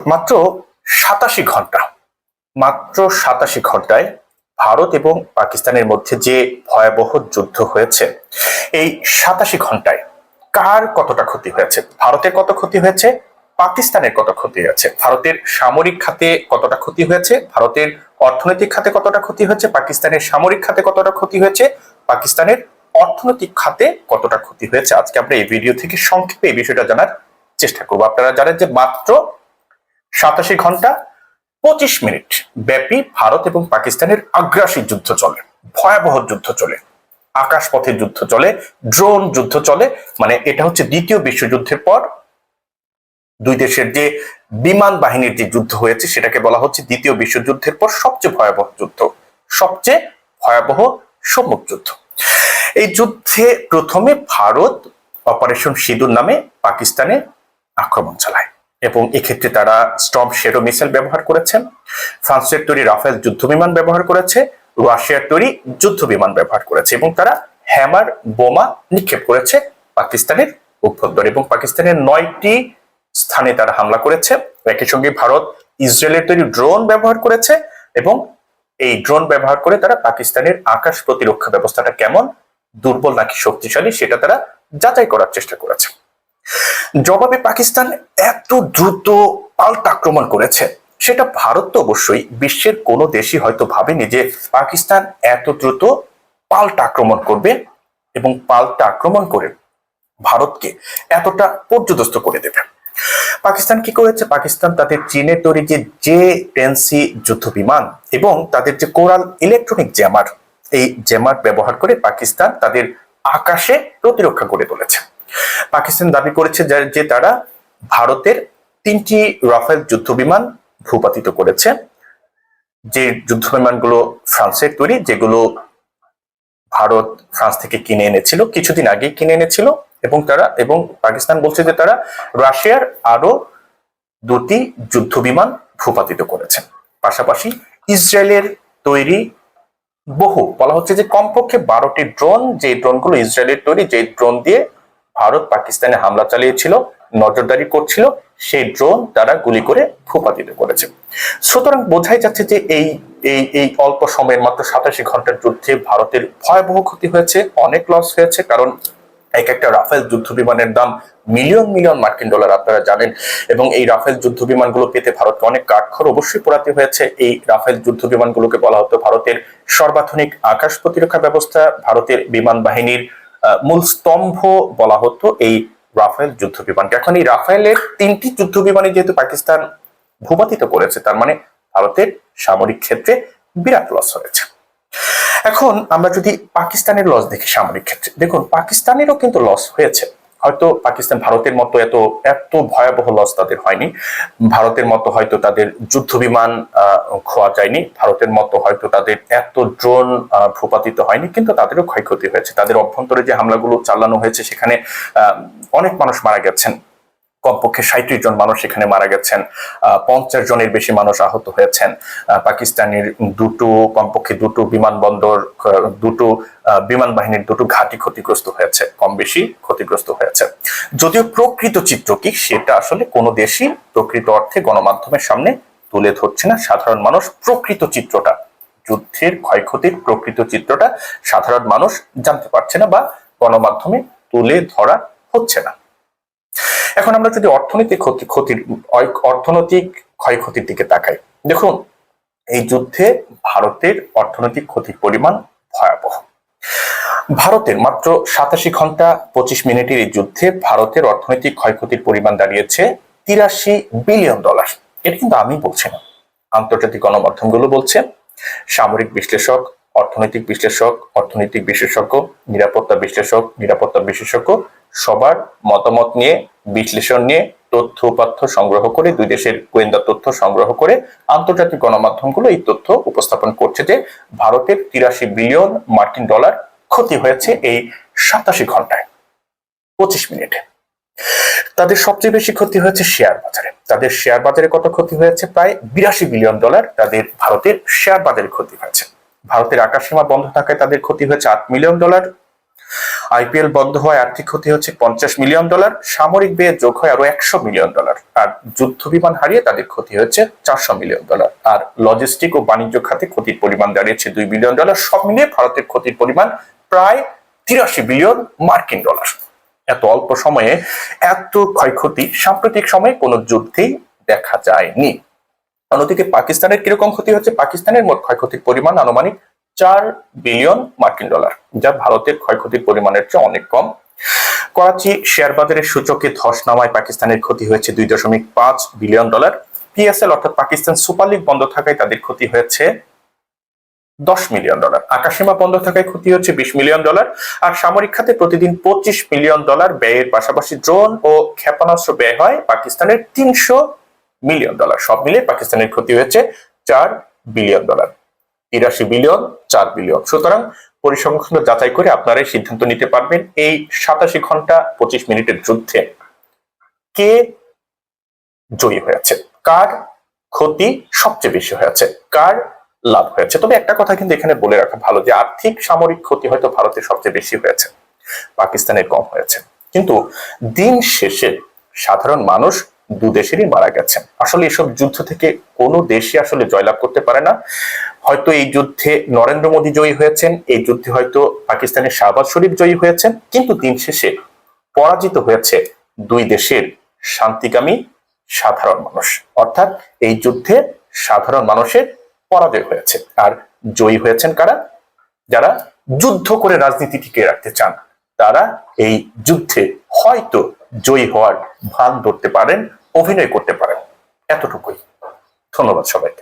মাত্র সাতাশি ঘণ্টা। মাত্র সাতাশি ঘন্টায় ভারত এবং পাকিস্তানের মধ্যে যে ভয়াবহ যুদ্ধ হয়েছে, এই সাতাশি ঘন্টায় কার কতটা ক্ষতি হয়েছে? ভারতের কত ক্ষতি হয়েছে? পাকিস্তানের কত ক্ষতি হয়েছে? ভারতের সামরিক খাতে কতটা ক্ষতি হয়েছে? ভারতের অর্থনৈতিক খাতে কতটা ক্ষতি হয়েছে? পাকিস্তানের সামরিক খাতে কতটা ক্ষতি হয়েছে? পাকিস্তানের অর্থনৈতিক খাতে কতটা ক্ষতি হয়েছে? আজকে আমরা এই ভিডিও থেকে সংক্ষেপে এই বিষয়টা জানার চেষ্টা করব। আপনারা জানেন যে মাত্র সাতাশি ঘণ্টা পঁচিশ মিনিট ব্যাপী ভারত এবং পাকিস্তানের আগ্রাসী যুদ্ধ চলে, ভয়াবহ যুদ্ধ চলে, আকাশপথে যুদ্ধ চলে ড্রোন যুদ্ধ চলে মানে এটা হচ্ছে দ্বিতীয় বিশ্বযুদ্ধের পর দুই দেশের যে বিমান বাহিনীর যে যুদ্ধ হয়েছে সেটাকে বলা হচ্ছে দ্বিতীয় বিশ্বযুদ্ধের পর সবচেয়ে ভয়াবহ যুদ্ধ, সবচেয়ে ভয়াবহ সম্মুখ যুদ্ধ। এই যুদ্ধে প্রথমে ভারত অপারেশন সিঁদুর নামে পাকিস্তানে আক্রমণ চালায়। এবং এক্ষেত্রে তারা স্টম শেরো মিসাইল ব্যবহার করেছেন, ফ্রান্সের তৈরি রাফেল যুদ্ধ বিমান ব্যবহার করেছে, রাশিয়ার তৈরি যুদ্ধ বিমান ব্যবহার করেছে এবং তারা হ্যামার বোমা নিক্ষেপ করেছে পাকিস্তানের অভ্যন্তর এবং পাকিস্তানের নয়টি স্থানে তারা হামলা করেছে। একই সঙ্গে ভারত ইসরায়েলের তৈরি ড্রোন ব্যবহার করেছে এবং এই ড্রোন ব্যবহার করে তারা পাকিস্তানের আকাশ প্রতিরক্ষা ব্যবস্থাটা কেমন দুর্বল নাকি শক্তিশালী সেটা তারা যাচাই করার চেষ্টা করেছে। জবাবে পাকিস্তান এত দ্রুত পাল্টা আক্রমণ করেছে, সেটা ভারত তো অবশ্যই, বিশ্বের কোনো দেশই হয়তো ভাবেনি যে পাকিস্তান এত দ্রুত পাল্টা আক্রমণ করবে এবং পাল্টা আক্রমণ করে ভারতকে এতটা পর্যদস্ত করে দেবে। পাকিস্তান কি করেছে? পাকিস্তান তাদের চীনের তৈরি যে জে টেনসি যুদ্ধ বিমান এবং তাদের যে কোরাল ইলেকট্রনিক জ্যামার, এই জ্যামার ব্যবহার করে পাকিস্তান তাদের আকাশে প্রতিরক্ষা করে তুলেছে। পাকিস্তান দাবি করেছে যে- তারা ভারতের তিনটি রাফেল যুদ্ধ বিমান ভূপাতিত করেছে। যে যুদ্ধ বিমানগুলো ফ্রান্সের তৈরি, যেগুলো ভারত ফ্রান্স থেকে কিনে এনেছিল, কিছুদিন আগে কিনে এনেছিল এবং তারা এবং পাকিস্তান বলছে যে, তারা রাশিয়ার আরও দুটি যুদ্ধ বিমান ভূপাতিত করেছেন পাশাপাশি ইসরায়েলের তৈরি বহু, বলা হচ্ছে যে কমপক্ষে বারোটি ড্রোন, যে ড্রোনগুলো ইসরায়েলের তৈরি, যে ড্রোন দিয়ে ভারত পাকিস্তানে হামলা চালিয়েছিল, নজরদারি করছিল, সেই ড্রোন তারা গুলি করে ভূপাতিত করেছে। সুতরাং বোঝাই যাচ্ছে যে এই এই এই অল্প সময়ের মাত্র সাতাশি ঘণ্টার যুদ্ধে ভারতের ভয়াবহ ক্ষতি হয়েছে, অনেক লস হয়েছে, কারণ এক একটা রাফেল যুদ্ধ বিমানের দাম মিলিয়ন মিলিয়ন মার্কিন ডলার আপনারা জানেন। এবং এই রাফেল যুদ্ধ বিমানগুলো পেতে ভারতকে অনেক কাঠখড় অবশ্যই পোড়াতে হয়েছে। এই রাফেল যুদ্ধ বিমানগুলোকে বলা হতো ভারতের সর্বাধুনিক আকাশ প্রতিরক্ষা ব্যবস্থা, ভারতের বিমান বাহিনীর মূল স্তম্ভ বলা হতো এই রাফায়েল যুদ্ধ বিমানকে এখন এই রাফায়েলের তিনটি যুদ্ধ বিমানই যেহেতু পাকিস্তান ভূপাতিত করেছে, তার মানে ভারতের সামরিক ক্ষেত্রে বিরাট লস হয়েছে। এখন আমরা যদি পাকিস্তানের লস দেখি সামরিক ক্ষেত্রে, দেখুন, পাকিস্তানেরও কিন্তু লস হয়েছে। হয়তো পাকিস্তান ভারতের মতো এত এত ভয়াবহ লস তাদের হয়নি। ভারতের মতো হয়তো তাদের যুদ্ধ বিমান খোয়া যায়নি। ভারতের মতো হয়তো তাদের এত ড্রোন ভূপাতিত হয়নি, কিন্তু তাদেরও ক্ষয়ক্ষতি হয়েছে। তাদের অভ্যন্তরে যে হামলাগুলো চালানো হয়েছে, সেখানে অনেক মানুষ মারা গেছেন। কমপক্ষে সাঁত্রিশ জন মানুষ সেখানে মারা গেছেন পঞ্চাশ জনের বেশি মানুষ আহত হয়েছেন। পাকিস্তানের দুটো, কমপক্ষে দুটো বিমানবন্দর, দুটো বিমান বাহিনীর দুটো ঘাঁটি ক্ষতিগ্রস্ত হয়েছে, কম বেশি ক্ষতিগ্রস্ত হয়েছে। যদিও প্রকৃত চিত্র কি, সেটা আসলে কোনো দেশই প্রকৃত অর্থে গণমাধ্যমের সামনে তুলে ধরছে না। সাধারণ মানুষ প্রকৃত চিত্রটা, যুদ্ধের ক্ষয়ক্ষতির প্রকৃত চিত্রটা সাধারণ মানুষ জানতে পারছে না বা গণমাধ্যমে তুলে ধরা হচ্ছে না। এখন আমরা যদি অর্থনৈতিক ক্ষতি, ক্ষতির অর্থনৈতিক ক্ষয়ক্ষতির দিকে তাকাই, দেখুন, এই যুদ্ধে ভারতের অর্থনৈতিক ক্ষতির পরিমাণ ভয়াবহ। ভারতের মাত্র সাতাশি ঘণ্টা পঁচিশ মিনিটের এই যুদ্ধে ভারতের অর্থনৈতিক ক্ষয়ক্ষতির পরিমাণ দাঁড়িয়েছে তিরাশি বিলিয়ন ডলার। এটা কিন্তু আমি বলছি না। আন্তর্জাতিক গণমাধ্যমগুলো বলছে, সামরিক বিশ্লেষক অর্থনৈতিক বিশ্লেষক, অর্থনৈতিক বিশেষজ্ঞ নিরাপত্তা বিশ্লেষক, নিরাপত্তা বিশেষজ্ঞ সবার মতামত নিয়ে, বিশ্লেষণ নিয়ে তথ্য উপাত্য সংগ্রহ করে, দুই দেশের গোয়েন্দা তথ্য সংগ্রহ করে আন্তর্জাতিক গণমাধ্যমগুলো এই তথ্য উপস্থাপন করছে যে ভারতের তিরাশি বিলিয়ন মার্কিন ডলার ক্ষতি হয়েছে এই সাতাশি ঘন্টায়। পঁচিশ মিনিটে। তাদের সবচেয়ে বেশি ক্ষতি হয়েছে শেয়ার বাজারে। তাদের শেয়ার বাজারে কত ক্ষতি হয়েছে? প্রায় বিরাশি বিলিয়ন ডলার তাদের ভারতের শেয়ার বাজারে ক্ষতি হয়েছে। ভারতের আকাশসীমা বন্ধ থাকায় তাদের ক্ষতি হয়েছে আট মিলিয়ন ডলার। আইপিএল বন্ধ হওয়ায় আর্থিক ক্ষতি হচ্ছে পঞ্চাশ মিলিয়ন ডলার, সামরিক ব্যয় যোগ হয় আরও একশো মিলিয়ন ডলার। আর যুদ্ধ বিমান হারিয়ে তাদের ক্ষতি হচ্ছে চারশো মিলিয়ন ডলার। আর লজিস্টিক ও বাণিজ্য খাতে ক্ষতির পরিমাণ দাঁড়িয়েছে দুই বিলিয়ন ডলার সব মিলিয়ে ভারতের ক্ষতির পরিমাণ প্রায় তিরাশি বিলিয়ন মার্কিন ডলার এত অল্প সময়ে এত ক্ষয়ক্ষতি সাম্প্রতিক সময়ে কোনো যুদ্ধেই দেখা যায়নি। অন্যদিকে পাকিস্তানের কীরকম ক্ষতি হচ্ছে? পাকিস্তানের মোট ক্ষয়ক্ষতির পরিমাণ আনুমানিক চার বিলিয়ন মার্কিন ডলার, যা ভারতের ক্ষয়ক্ষতির পরিমাণের চেয়ে অনেক কম। করাচি শেয়ার বাজারের সূচকে ধস নামায় পাকিস্তানের ক্ষতি হয়েছে দুই দশমিক পাঁচ বিলিয়ন ডলার। পিএসএল অর্থাৎ পাকিস্তান সুপার লিগ বন্ধ থাকায় তাদের ক্ষতি হয়েছে দশ মিলিয়ন ডলার। আকাশসীমা বন্ধ থাকায় ক্ষতি হচ্ছে বিশ মিলিয়ন ডলার। আর সামরিক খাতে প্রতিদিন পঁচিশ মিলিয়ন ডলার ব্যয়ের পাশাপাশি ড্রোন ও ক্ষেপণাস্ত্র ব্যয় হয়। পাকিস্তানের তিনশো মিলিয়ন ডলার। সব মিলিয়ে পাকিস্তানের ক্ষতি হয়েছে চার বিলিয়ন ডলার। তিরাশি বিলিয়ন, চার বিলিয়ন। সুতরাং পরিসংখ্যান যাচাই করে আপনারা এই সিদ্ধান্ত নিতে পারবেন এই সাতাশি ঘণ্টা পঁচিশ মিনিটের যুদ্ধে কে জয়ী হয়েছে, কার ক্ষতি সবচেয়ে বেশি হয়েছে, কার লাভ হয়েছে। তবে একটা কথা কিন্তু এখানে বলে রাখা ভালো যে আর্থিক সামরিক ক্ষতি হয়তো ভারতের সবচেয়ে বেশি হয়েছে পাকিস্তানের কম হয়েছে। কিন্তু দিন শেষে সাধারণ মানুষ দু দেশেরই মারা গেছেন। আসলে এসব যুদ্ধ থেকে কোনো দেশই আসলে জয়লাভ করতে পারে না। হয়তো এই যুদ্ধে নরেন্দ্র মোদী জয়ী হয়েছেন, এই যুদ্ধে হয়তো পাকিস্তানের শাহবাজ শরীফ জয়ী হয়েছেন, কিন্তু দিন শেষে পরাজিত হয়েছে দুই দেশের শান্তিকামী সাধারণ মানুষ। অর্থাৎ এই যুদ্ধে সাধারণ মানুষের পরাজয় হয়েছে। আর জয়ী হয়েছেন কারা? যারা যুদ্ধ করে রাজনীতি টিকিয়ে রাখতে চান, তারা এই যুদ্ধে হয়তো জয়ী হওয়ার ভান ধরতে পারেন অভিনয় করতে পারেন। এতটুকুই। ধন্যবাদ সবাইকে।